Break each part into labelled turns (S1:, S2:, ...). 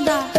S1: вода.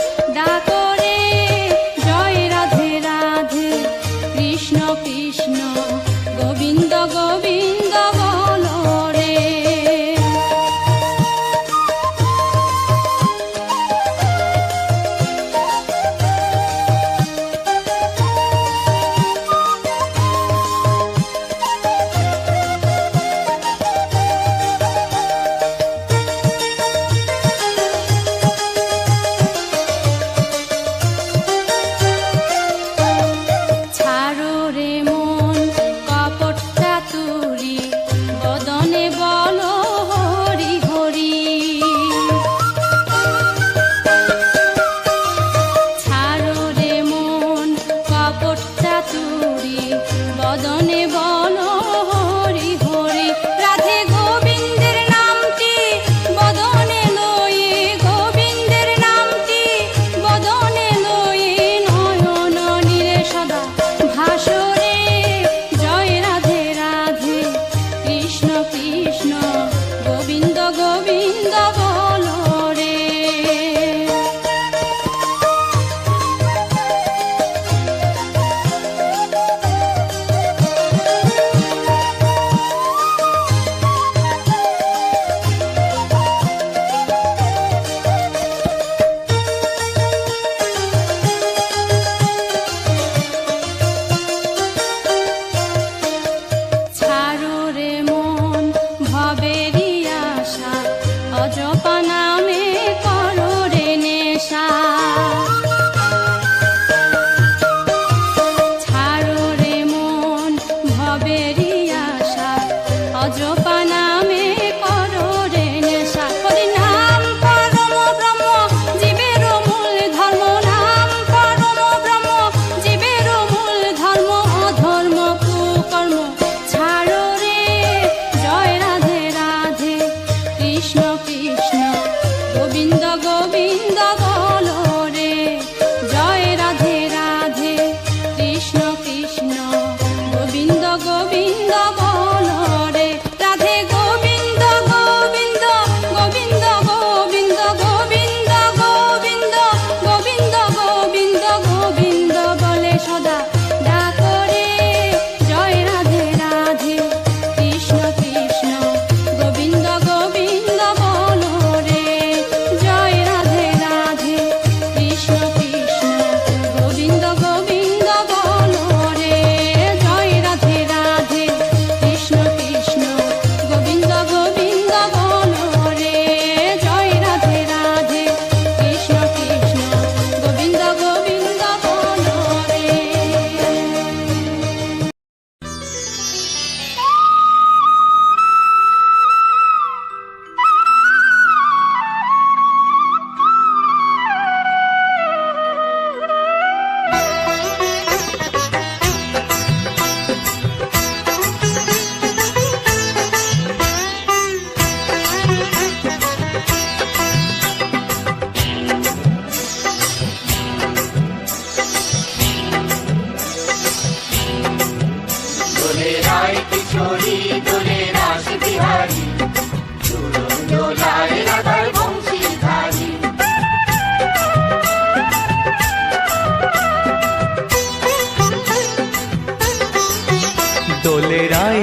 S1: গোবিন্দ গোবিন্দ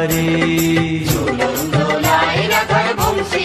S2: ধারে ঝুলুম দোলায় রাখার বংশী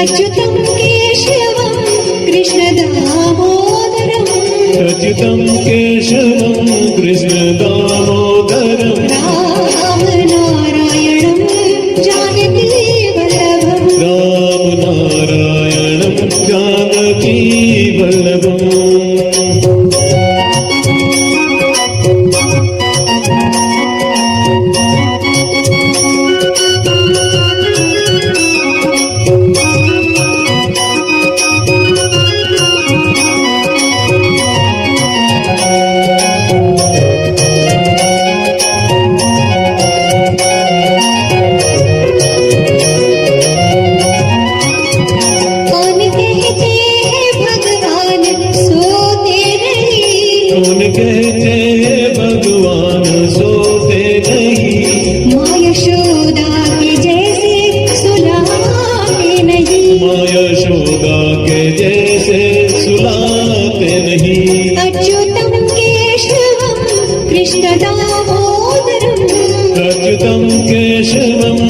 S3: Like you
S4: think रहे
S3: अच्युतं केशवं कृष्णदामोदरम्।
S4: अच्युतं
S3: केशवम्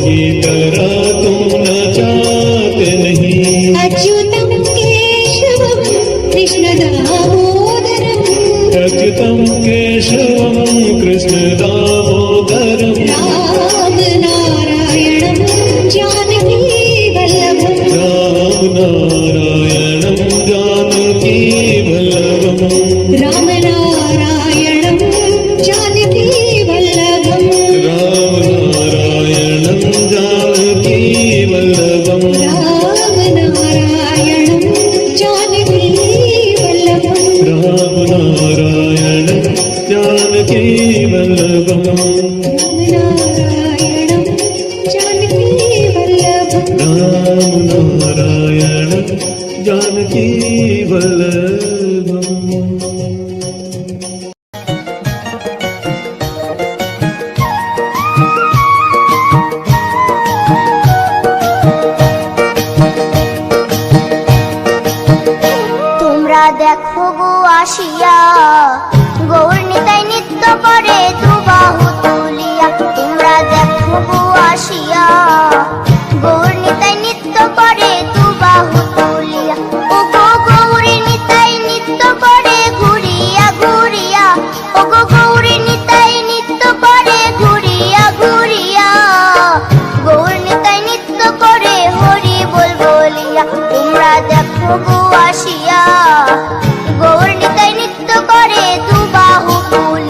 S3: की तरह
S5: দেখো গো আসিয়া গৌর নিত্য করে দুবাহু ফুল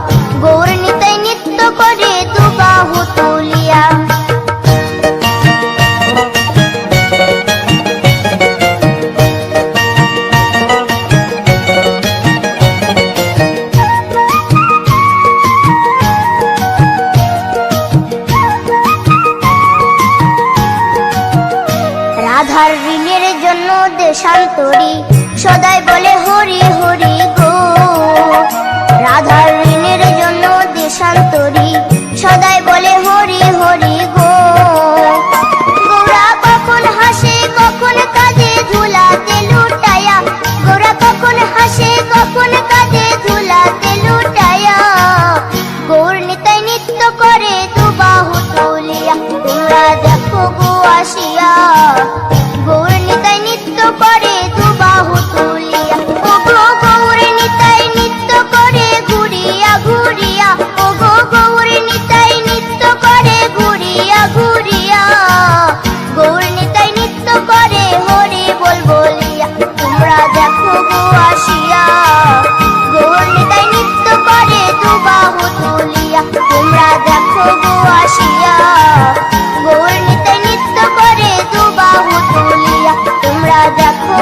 S5: ঘুরিয়া নৃত্য করে ঘুরিয়া ঘুরিয়া। গৌর নিতাই নৃত্য করে হরি বল বলিয়া, তোমরা দেখো গো আসিয়া। গৌর নিতাই নৃত্য করে দুবাহু তুলিয়া, তোমরা দেখো গো আসিয়া। নৃত্য করে দুবাহু তুলিয়া, তোমরা দেখো